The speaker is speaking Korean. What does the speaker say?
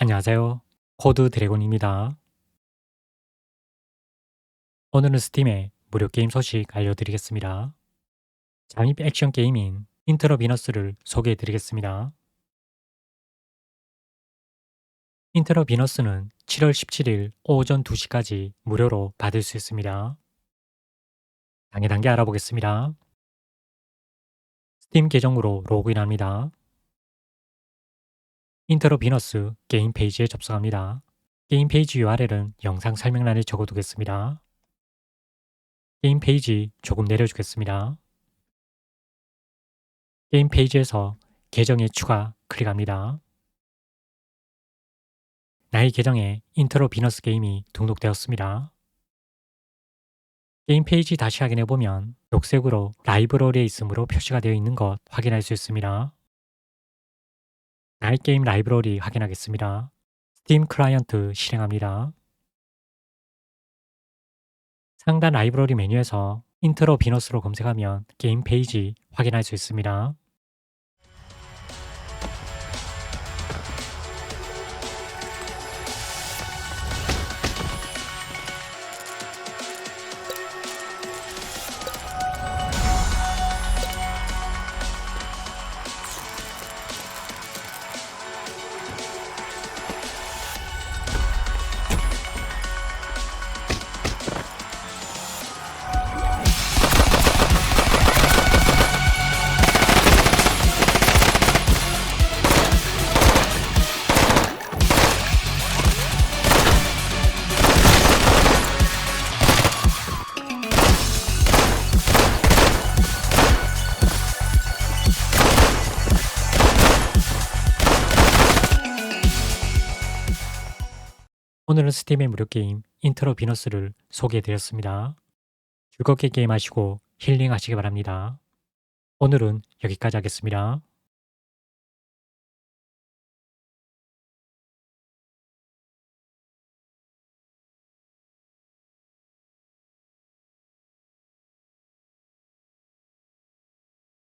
안녕하세요. 코드 드래곤입니다. 오늘은 스팀의 무료 게임 소식 알려드리겠습니다. 잠입 액션 게임인 인트로 비너스를 소개해드리겠습니다. 인트로 비너스는 7월 17일 오전 2시까지 무료로 받을 수 있습니다. 단계 단계 알아보겠습니다. 스팀 계정으로 로그인합니다. 인트로 비너스 게임 페이지에 접속합니다. 게임 페이지 URL은 영상 설명란에 적어두겠습니다. 게임 페이지 조금 내려주겠습니다. 게임 페이지에서 계정에 추가 클릭합니다. 나의 계정에 인트로 비너스 게임이 등록되었습니다. 게임 페이지 다시 확인해 보면 녹색으로 라이브러리에 있으므로 표시가 되어 있는 것 확인할 수 있습니다. 나의 게임 라이브러리 확인하겠습니다. 스팀 클라이언트 실행합니다. 상단 라이브러리 메뉴에서 인트로 비너스로 검색하면 게임 페이지 확인할 수 있습니다. 오늘은 스팀의 무료 게임 인트로 비너스를 소개해드렸습니다. 즐겁게 게임하시고 힐링하시기 바랍니다. 오늘은 여기까지 하겠습니다.